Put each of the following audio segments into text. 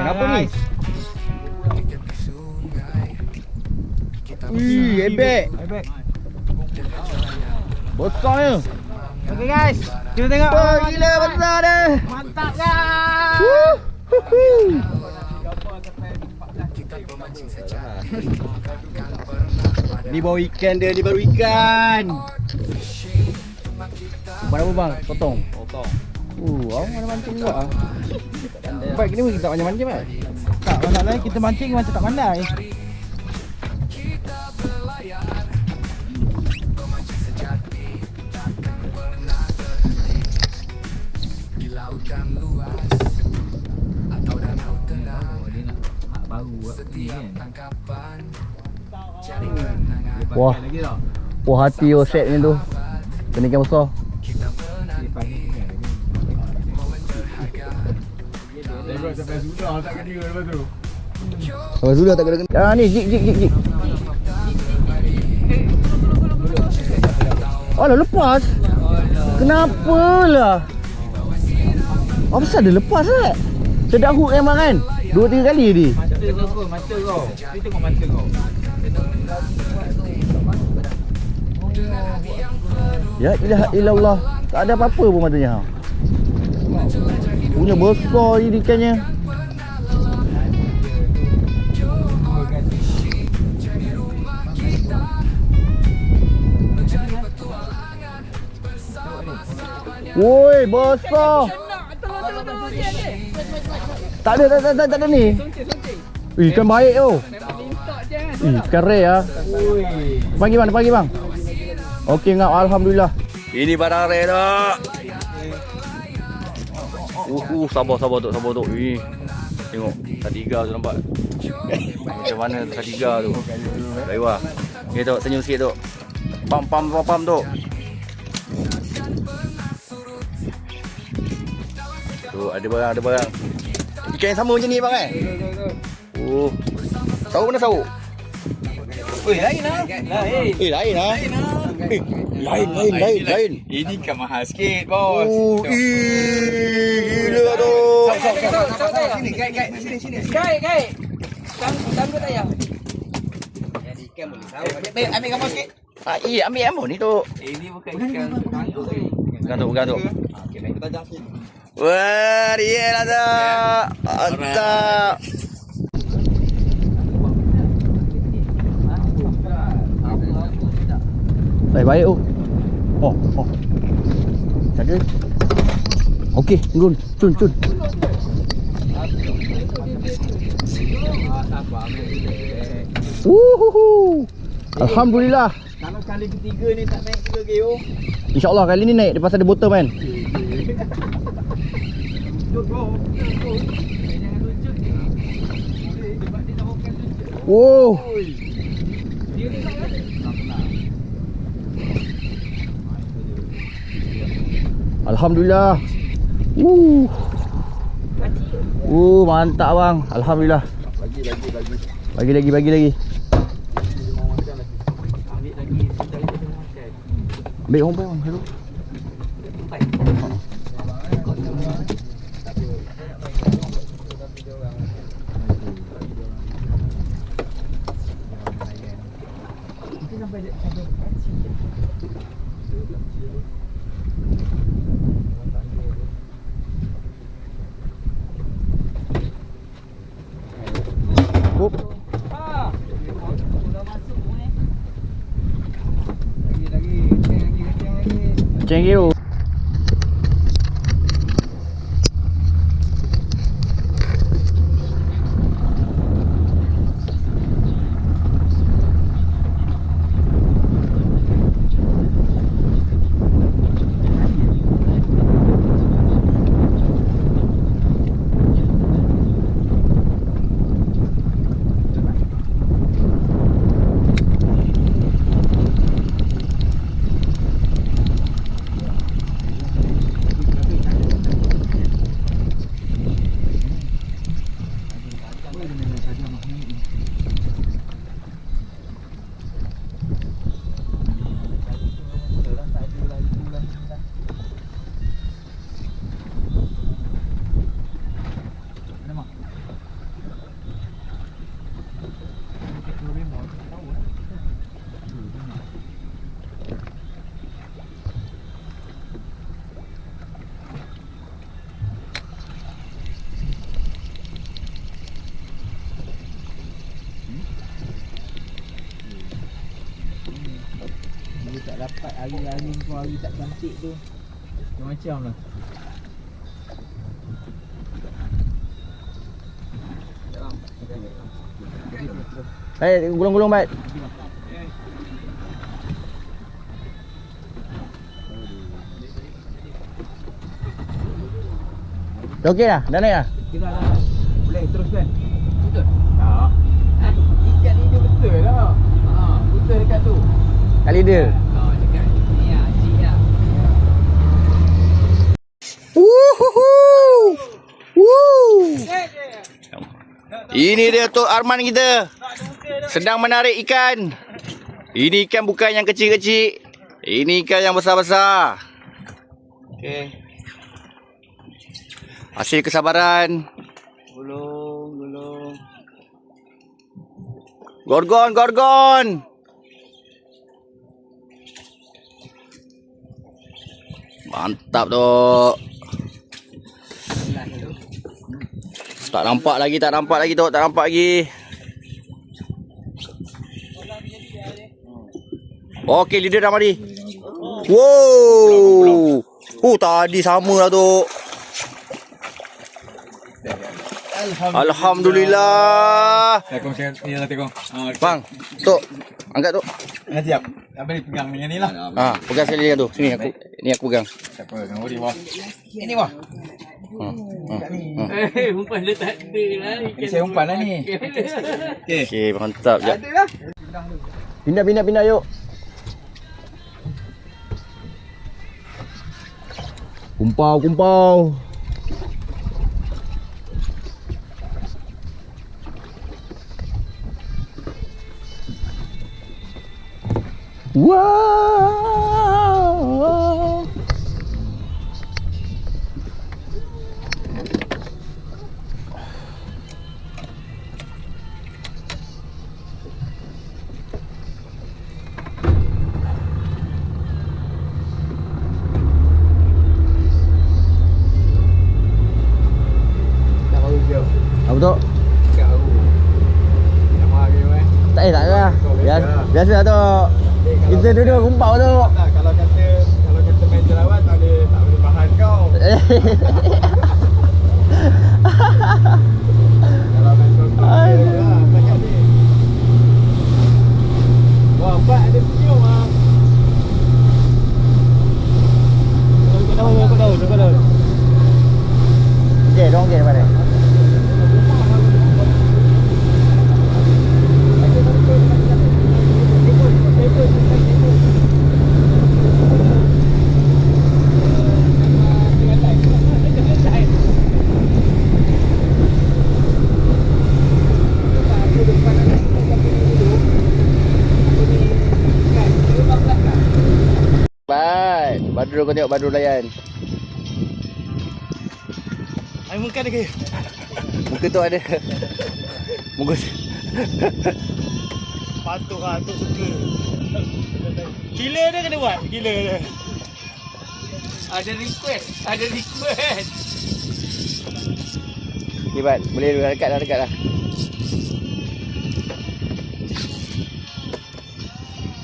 Kenapa ni? Wih, ebek. Ebek. Besarnya. Okey guys, kita tengok. Oh, gila besar dia. Mantap guys. Woo. Ni baru ikan dia, ni baru ikan. Berapa bang? Potong. Uh, awak mana mancing juga ah. Baik pun kita tak mancing kan? Tak masalahnya kita mancing macam tak pandai. Wah. Wah hati oh set ni tu. Kena ikan besar. Sudah tak kena kena. Ah ni jig jig jig. Oh dah lepas. Kenapa lah? Apa pasal dia lepas eh? Sedap hook memang kan? Dua tiga kali dia. Mata kau, mata kau. Ni tengok mata kau. Ya ilaha illallah. Tak ada apa-apa pun matanya. Punya besar ikannya. Woi, besar. Tak ada, tak ada, tak ada, tak ni. Ih, ikan baik tu. Ih, ikan rare ah. Pagi bang, pagi bang. Okey ngap alhamdulillah. Ini barang rare dah. Uh, uh sabar sabar tu, sabar tu. Ih. Tengok katiga tu nampak. Macam mana tu katiga tu. Laiwa. Ni tu senyum sikit tu. Pam pam pam pam tu. Tu ada barang ada barang. Ikan yang sama macam ni bang eh? Oh. Tahu mana tahu? Oi, lain lah. Lain. Eh lain ah. Eh, lain lain lain lain. Ini kan mahal sikit, bos. Oh, ih, gila tu. Sini, guide, guide. Sini, sini. Kau tayar. Jadi ikan boleh tahu. Ambil, ambil gambar sikit. Ah, iya, ambil ambo ni tu. Ini bukan ikan tangguh ni. Gantuk, gantuk. Okey, baik kita jangan sini. Wah, dia lah tu. Mantap. Baik, baik tu. Oh, oh. Jaga. Okey, turun, cun, cun. Uhuhu. Alhamdulillah. Kalau kali ketiga ni tak naik 3 GO. InsyaAllah kali ni naik Dia pasal ada bottom kan Wow Alhamdulillah Uh Uh mantap bang Alhamdulillah Bagi, bagi, bagi. Bagi lagi bagi lagi Ambil orang bang Hello Up. Lagi, lagi. Lagi, lagi, lagi. Thank dapat hari-hari kau hari tak cantik tu. Macam-macam lah. Eh, gulung-gulung bat. Dah okey dah? Dah naik dah? Kita dah. Boleh teruskan. Betul? Tak. Ikat ni dia betul lah. Ha, betul dekat tu. Kali dia. Ha, dekat ni ah, cik ah. Woohoo! Woo! Ini dia Tok Arman kita. Sedang menarik ikan. Ini ikan bukan yang kecil-kecil. Ini ikan yang besar-besar. Okey. Hasil kesabaran. Gulung, gulung. Gorgon, gorgon. Mantap tu. Tak nampak lagi, tak nampak lagi tu, tak nampak lagi. Okey, leader dah mari. Wow. Oh, tadi sama lah tu. Alhamdulillah. Assalamualaikum Assalamualaikum. Ah, Bang, tu. Angkat tu. Nanti siap. Apa ni pegang dengan ni lah. Ha, pegang sekali dengan tu. Sini aku. Ni aku pegang. Siapa dengan Ori wah. Ini wah. Ha. ha, ha. Eh, umpan dia tak ada lah. Ini saya umpan lah ni. Okey. Okey, mantap. Jap. Pindah, pindah, pindah yuk. Kumpau, kumpau. Wow. Biasa, lah tu. Kita duduk kumpau tu. Tak, kalau kata kalau kata main jelawan tak boleh tak boleh bahan kau. Kalau main contoh Ay. dia lah takkan ni. Wah, empat ada senyum ah. Kau tahu, kau tahu, kau tahu. Okey, dong okey depan dia. Baik, Badrul layan. Ai muka dia ke? Muka tu ada. Muka tu. Patut lah, tu suka. Gila dia kena buat, gila dia. Ada request, ada request. Ni Bad, boleh dekat dah, dekat dah.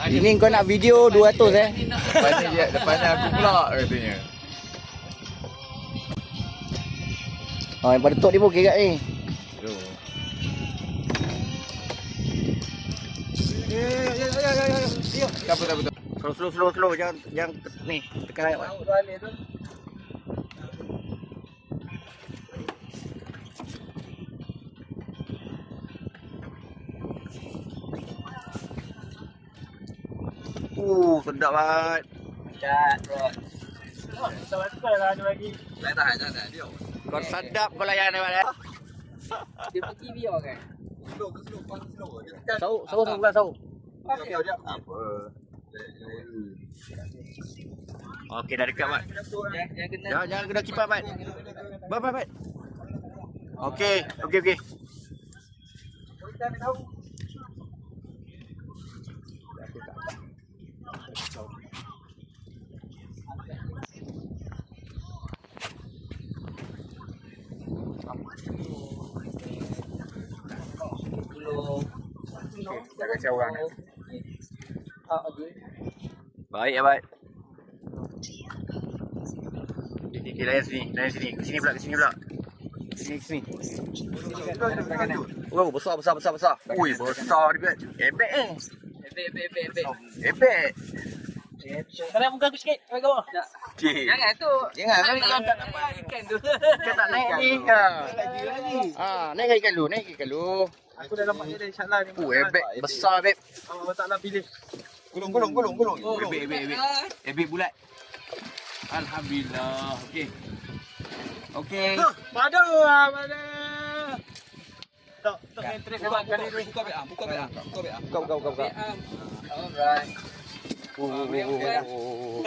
Ini kau nak video 200 eh. Depannya dia, depannya aku pula katanya. Oh, yang pada tok ni pun okey kat ni. Tak apa. tak apa. Slow, slow, slow, slow. Jangan, jangan ni. Tekan ayat. Uh, sedap banget. Cat, bro. Sama tu lah ada lagi. Saya tahan, tahan. Dia. Kau sedap kau layan ni, Bad. Dia pergi dia kan. Sau, sau, sau, sau, sau. Okey, okey. Apa? Okey, dah dekat, kena Jangan, jangan kena kipas, Bad. Bad, Bad, Bad. Okey, okey, okey. dulu. Jangan siap orang ni. Ah. Baik abad. Okey, okey, layan sini, layan sini. Ke sini pula, ke sini pula. Sini, ke sini. Wow, besar, besar, besar, besar. Ui, besar dia. Ebek eh. Ebek, ebek, ebek, ebek. Ebek. Sekarang muka aku sikit. Bagi kau. Jangan tu. Jangan, Kau jangan. tak nampak ikan tu. Kau tak naik ni. Ha. Ah, naik ikan lu, naik ikan lu. Aku dah nampak dia dah insyaAllah ni. Uh, ebek besar beb. Allah Ta'ala pilih. Gulung, gulung, gulung, gulung. Oh, Ebek, ebek, ebek. Ebek bulat. Alhamdulillah. Okey. Okey. Pada lah, pada. Tak, tak Ya. main track buat kali ni. Buka ah, buka ah, buka ah. Buka, buka, buka, buka. Alright. Oh, oh, oh, oh.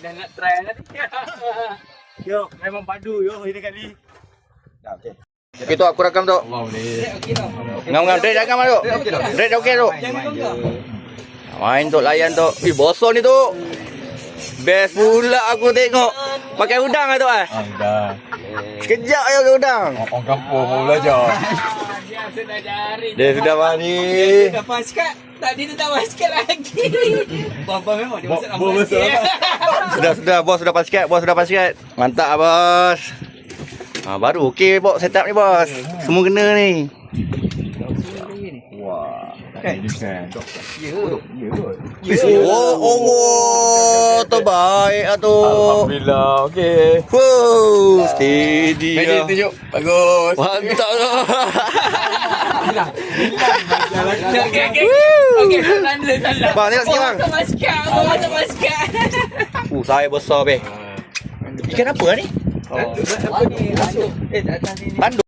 Dah nak try nanti. Yo, memang padu yo ini kali. Okey tu aku rakam tu. Okey dah. Ngam ngam Red rakam tu. Red okey tu. Main tu layan tu. Ih bosor ni tu. Best pula aku tengok. Pakai udang lah tu ah. Dah. Sekejap je pakai udang. Orang kampung mau belajar. Dia sudah jari. Dia sudah mari. Dah paskat. Tadi tu tak paskat lagi. Bapa memang dia masuk masuk lama. Sudah sudah bos sudah pas sikit, bos sudah pas sikit. Mantap bos. Ha, baru okey bos setup ni bos. Semua kena ni. Ini kan. Oh, oh, terbaik lah tu. Alhamdulillah. Okey. Wow, steady lah. tunjuk. Bagus. Mantap tu. Okey okey. Okey, tanda tanda. Bang, tengok sikit bang. Masuk paskat, masuk paskat. Uh, saya besar be. Ikan apa ni? Eh, atas sini. Bandung.